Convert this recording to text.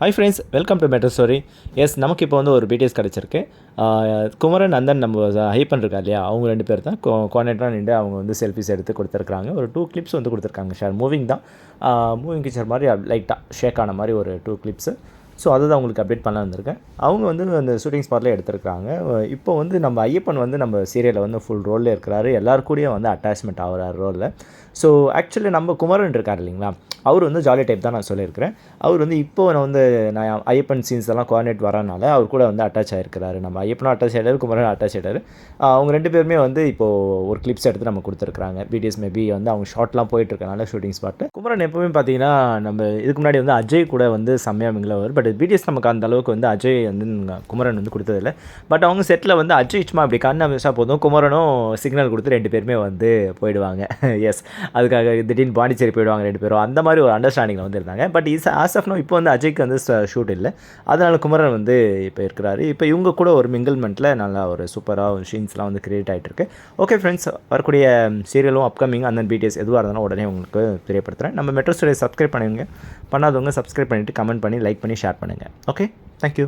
Hi friends welcome to metro stories நமக்கு இப்போ வந்து ஒரு பிடிஎஸ் கிடச்சிருக்கு. குமரன் நந்தன் நம்ம ஹைப்பன் இருக்கா இல்லையா? அவங்க ரெண்டு பேர் தான். கோஆர்டினேட்டராக நின்று அவங்க வந்து செல்ஃபிஸ் எடுத்து கொடுத்துருக்காங்க ஒரு டூ கிளிப்ஸ் வந்து கொடுத்துருக்காங்க ஷேர் மூவிங் தான். மூவிங் பிக்சர் மாதிரி லைட்டாக ஷேக் ஆன மாதிரி ஒரு டூ கிளிப்ஸு ஸோ அதை தான் உங்களுக்கு அப்டேட் பண்ண வந்திருக்கேன் அவங்க வந்து அந்த ஷூட்டிங் ஸ்பாட்டில் எடுத்திருக்காங்க இப்போ வந்து நம்ம ஐயப்பன் வந்து நம்ம சீரியலில் வந்து ஃபுல் ரோலில் இருக்கிறாரு. எல்லாருக்கூடையும் கூடயும் வந்து அட்டாச்மெண்ட் ஆகிறார் ரோலில் ஸோ ஆக்சுவலி நம்ம குமரன் இருக்கார் இல்லைங்களா? அவர் வந்து ஜாலி டைப் தான் நான் சொல்லியிருக்கிறேன். அவர் வந்து இப்போ நான் வந்து நான் ஐயப்பன் சீன்ஸ் எல்லாம் கோஆர்டினேட் வரனால அவர் கூட வந்து அட்டாச் ஆகிருக்கிறாரு நம்ம ஐயப்பனும் அட்டாச் ஆகிடாரு குமரன் அட்டாச் ஆகிடாரு அவங்க ரெண்டு பேருமே வந்து இப்போது ஒரு கிளிப்ஸ் எடுத்து நம்ம கொடுத்துருக்காங்க பிடிஎஸ் மேபி வந்து அவங்க ஷார்ட்லாம் போயிட்டு இருக்கனால ஷூட்டிங் ஸ்பாட்டு குமரன் எப்பவுமே பார்த்தீங்கன்னா நம்ம இதுக்கு முன்னாடி வந்து அஜய் கூட வந்து செம்மையாக மிங்கில் பட் பிடிஎஸ் நமக்கு அந்த அளவுக்கு வந்து அஜய் வந்து குமரன் வந்து கொடுத்ததில்ல. பட் அவங்க செட்டில் வந்து அஜய் சும்மா அப்படி கண்ணை அமைச்சா போதும். குமரனும் சிக்னல் கொடுத்து ரெண்டு பேருமே வந்து போயிடுவாங்க. எஸ் அதுக்காக திடீர்னு பாண்டிச்சேரி போயிடுவாங்க ரெண்டு பேரும். அந்த மாதிரி ஒரு அண்டர்ஸ்டாண்டிங்கில் வந்து இருந்தாங்க. But is as of now இப்போ வந்து அஜய்க்கு வந்து ஷூட் இல்லை. அதனால் குமரன் வந்து இப்போ இருக்கிறாரு. இப்போ இவங்க கூட ஒரு மிங்கிள்மெண்ட்டில் நல்லா ஒரு சூப்பராக ஒரு ஷீன்ஸ்லாம் வந்து கிரியேட் ஆகிட்டு இருக்கு. ஓகே ஃப்ரெண்ட்ஸ் வரக்கூடிய சீரியலும் அப்கமிங் அந்த பிடிஎஸ் எதுவாக இருந்தாலும் உடனே உங்களுக்கு தெரியப்படுத்துகிறேன் நம்ம மெட்ரோ ஸ்டோரியை சப்ஸ்கிரைப் பண்ணுங்க பண்ணாதவங்க சப்ஸ்கிரைப் பண்ணிவிட்டு கமெண்ட் பண்ணி லைக் பண்ணி ஷேர் ஷேர் பண்ணுங்கள் ஓகே தேங்க்யூ